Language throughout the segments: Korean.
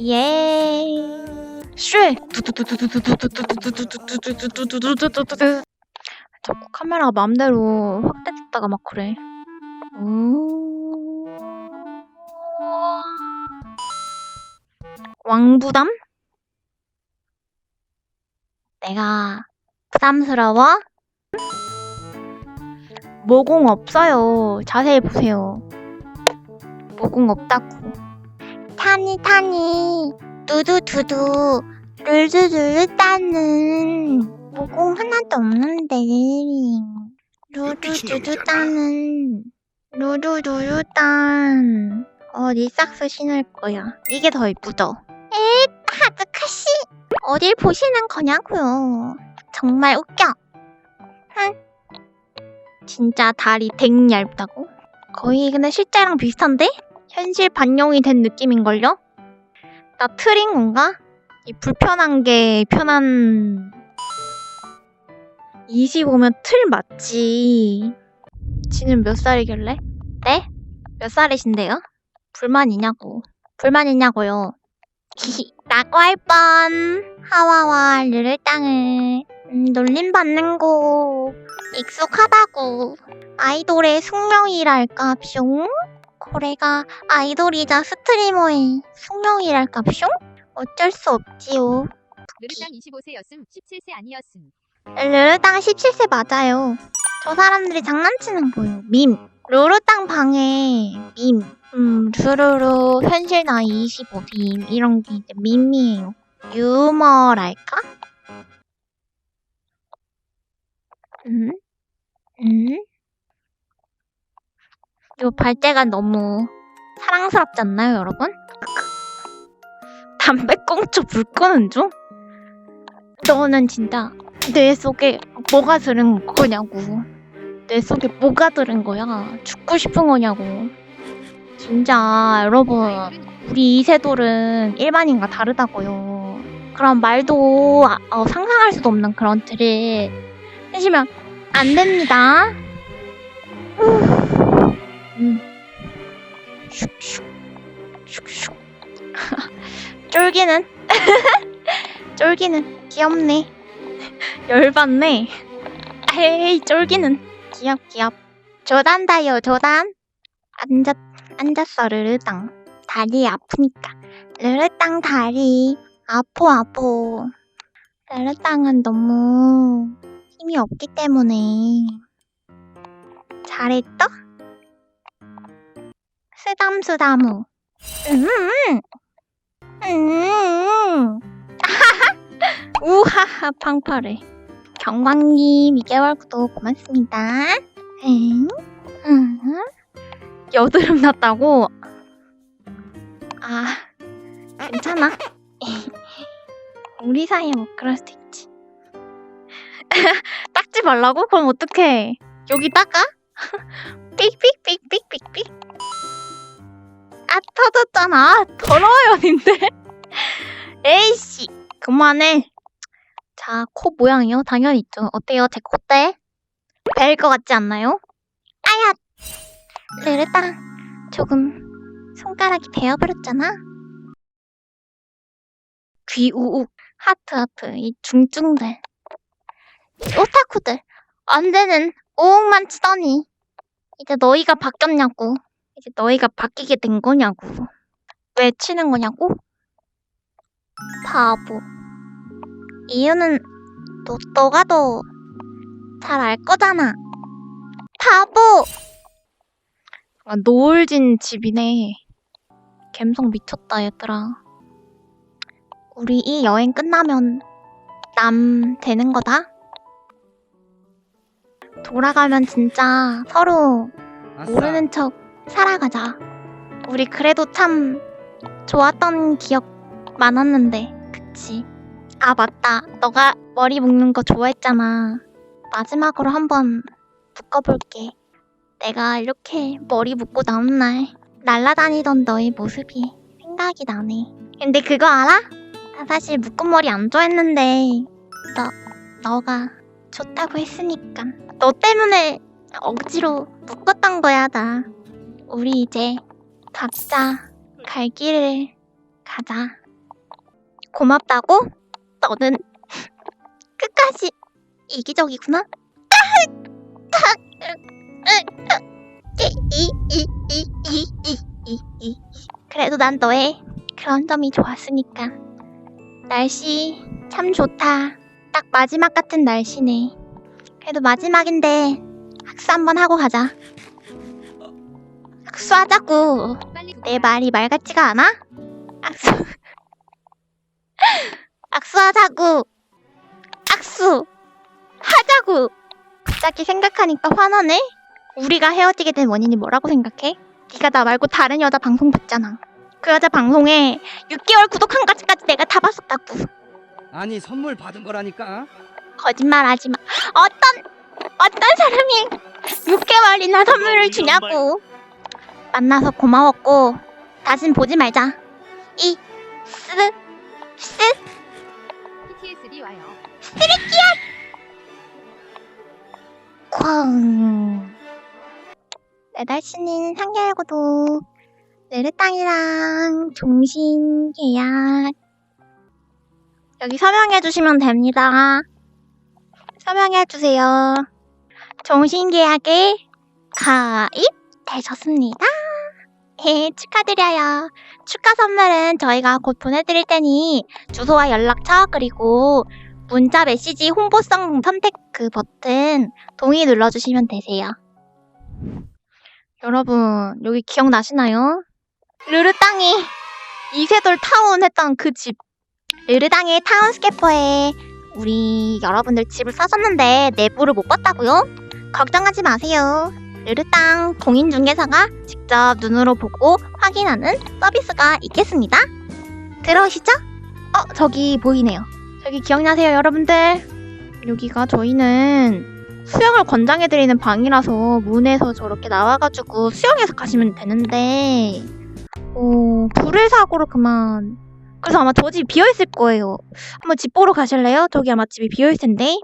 예. 쉐. 자꾸 카메라가 맘대로 확대됐다가 막 그래. 음. 왕부담? 내가 부담스러워? 모공 없어요. 자세히 보세요. 모공 없다고. 타니 타니 두두두두 룰루루루 따는 모공 하나도 없는데 루루루루 따는 루루루루 딴 어디 싹스 신을 거야. 이게 더 이쁘죠? 에 하드카시 어딜 보시는 거냐고요. 정말 웃겨. 흥. 진짜 다리 댕 얇다고? 거의 근데 실제랑 비슷한데? 현실 반영이 된 느낌인걸요? 나 틀인 건가? 이 불편한 게 편한 25면 틀 맞지. 지는 몇 살이길래? 네? 몇 살이신데요? 불만이냐고. 불만이냐고요. 라고 할 뻔. 하와와 르를 땅을 음, 놀림 받는 거 익숙하다고. 아이돌의 숙명이랄까 뿅? 고래가 아이돌이자 스트리머의 숙명이랄까 뿅? 어쩔 수 없지요. 느르땅 25세였음 17세 아니었음. 르르땅 17세 맞아요. 저 사람들이 장난치는 거예요. 밈. 르르땅 방에 밈. 음, 르르르 현실 나이 25빔 이런 게 이제 밈이에요. 유머랄까? 음? 음? 요 발제가 너무 사랑스럽지 않나요, 여러분? 담배꽁초 불 끄는 중? 너는 진짜 뇌 속에 뭐가 들은 거냐고. 뇌 속에 뭐가 들은 거야. 죽고 싶은 거냐고. 진짜 여러분 우리 이세돌은 일반인과 다르다고요. 그런 말도 아- 어, 상상할 수도 없는 그런 틀을 하시면 안 됩니다. 음. 슉슉 슉슉 쫄기는 쫄기는 귀엽네. 열받네. 에이 쫄기는 귀엽 귀엽. 조단다요 조단. 앉았 앉았어 르르땅. 다리 아프니까. 르르땅 다리 아포 아포. 르르땅은 너무 힘이 없기 때문에 잘했어? 쓰담쓰담우. 음. 음. 우하하 팡파래. 경광님 2개월 구독 고맙습니다. 응? 응? 여드름 났다고? 아, 괜찮아. 우리 사이에 뭐 그럴 수도 있지. 닦지 말라고? 그럼 어떡해? 여기 닦아? 삑삑삑삑삑삑. 아, 터졌잖아. 더러워요, 님들. 에이씨. 그만해. 자, 코 모양이요? 당연히 있죠. 어때요? 제 콧대? 벨것 같지 않나요? 아야! 르르땅. 조금 손가락이 베어버렸잖아. 귀 우욱. 하트 하트. 이 중증들. 오타쿠들. 언제는 우욱만 치더니 이제 너희가 바뀌었냐고. 이제 너희가 바뀌게 된 거냐고. 왜 치는 거냐고? 바보. 이유는 너, 너가 더 잘 알 거잖아. 바보! 아, 노을진 집이네. 갬성 미쳤다, 얘들아. 우리 이 여행 끝나면 남 되는 거다? 돌아가면 진짜 서로 모르는 척 살아가자. 우리 그래도 참 좋았던 기억 많았는데, 그치? 아, 맞다. 너가 머리 묶는 거 좋아했잖아. 마지막으로 한번 묶어볼게. 내가 이렇게 머리 묶고 나온 날, 날라다니던 너의 모습이 생각이 나네. 근데 그거 알아? 나 사실 묶은 머리 안 좋아했는데, 너, 너가 좋다고 했으니까. 너 때문에 억지로 묶었던 거야, 나. 우리 이제 각자 갈 길을 가자. 고맙다고? 너는 끝까지 이기적이구나. 그래도 난 너의 그런 점이 좋았으니까. 날씨 참 좋다. 딱 마지막 같은 날씨네. 그래도 마지막인데 학수 한번 하고 가자. 학수하자고. 빨리 내 말이 말 같지가 않아? 악수. 악수하자고. 악수. 하자고. 갑자기 생각하니까 화나네? 우리가 헤어지게 된 원인이 뭐라고 생각해? 네가 나 말고 다른 여자 방송 봤잖아. 그 여자 방송에 6개월 구독한 까지까지 내가 다 봤었다고. 아니 선물 받은 거라니까. 거짓말 하지 마. 어떤, 어떤 사람이 6개월이나 선물을 주냐고. 만나서 고마웠고, 다신 보지 말자. 이, 스, 스, PTSD 와요. 쾅. 내 날씨는 3개월 구독. 네르땅이랑 종신 계약. 여기 서명해 주시면 됩니다. 서명해 주세요. 종신 계약에 가입되셨습니다. 예, 축하드려요. 축하 선물은 저희가 곧 보내드릴 테니 주소와 연락처 그리고 문자 메시지 홍보성 선택 그 버튼 동의 눌러주시면 되세요. 여러분, 여기 기억나시나요? 르르땅이 이세돌 타운 했던 그 집. 르르땅의 타운스캐퍼에 우리 여러분들 집을 사셨는데 내부를 못 봤다고요? 걱정하지 마세요. 르르땅 공인중개사가 직접 눈으로 보고 확인하는 서비스가 있겠습니다. 들어오시죠? 어, 저기 보이네요. 저기 기억나세요, 여러분들? 여기가 저희는 수영을 권장해드리는 방이라서 문에서 저렇게 나와가지고 수영해서 가시면 되는데, 어, 불을 사고로 그만. 그래서 아마 저 집 비어있을 거예요. 한번 집 보러 가실래요? 저기 아마 집이 비어있을 텐데.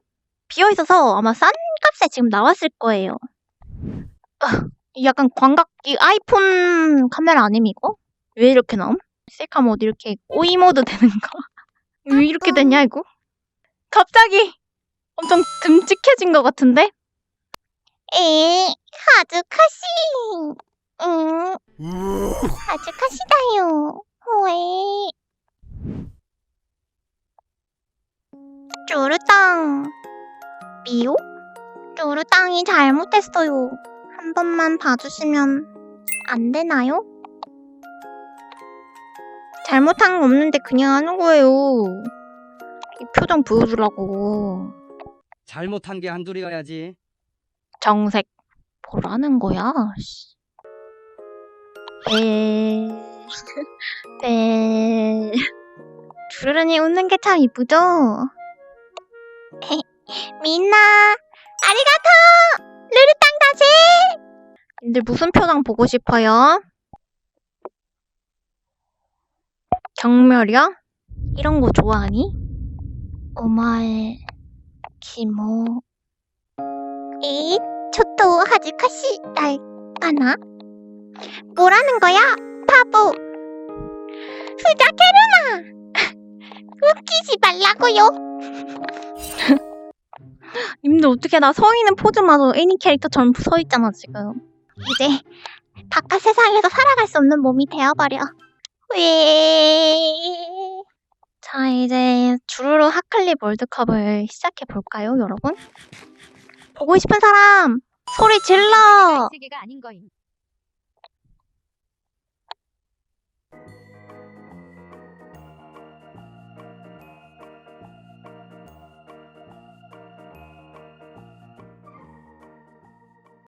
비어있어서 아마 싼 값에 지금 나왔을 거예요. 약간 광각기 아이폰 카메라 아님 이거? 왜 이렇게 나옴? 셀카면 어디 이렇게 오이 모드 되는 거? 왜 이렇게 됐냐 이거? 갑자기 엄청 듬직해진 것 같은데? 에, 아주카시. 응, 아주카시다요. 왜? 쭈르땅. 미요? 쭈르땅이 잘못했어요. 한 번만 봐주시면 안 되나요? 잘못한 거 없는데 그냥 하는 거예요. 이 표정 보여주려고. 잘못한 게 한둘이어야지. 정색 뭐라는 거야? 씨. 에... 에... 주르르니 웃는 게 참 이쁘죠? 민나 아리가토 르르땅 다시 근데 무슨 표정 보고 싶어요? 경멸이야? 이런 거 좋아하니? 오마에 기모 이 저도 하지카시 날까나? 뭐라는 거야, 바보? 후자케르나! 웃기지 말라고요. 님들 어떻게 나 서 있는 포즈마저 애니 캐릭터처럼 서 있잖아 지금. 이제 바깥 세상에서 살아갈 수 없는 몸이 되어버려. 왜? 자 이제 주루루 하클립 월드컵을 시작해 볼까요, 여러분? 보고 싶은 사람 소리 질러. 세계가 아닌 거임.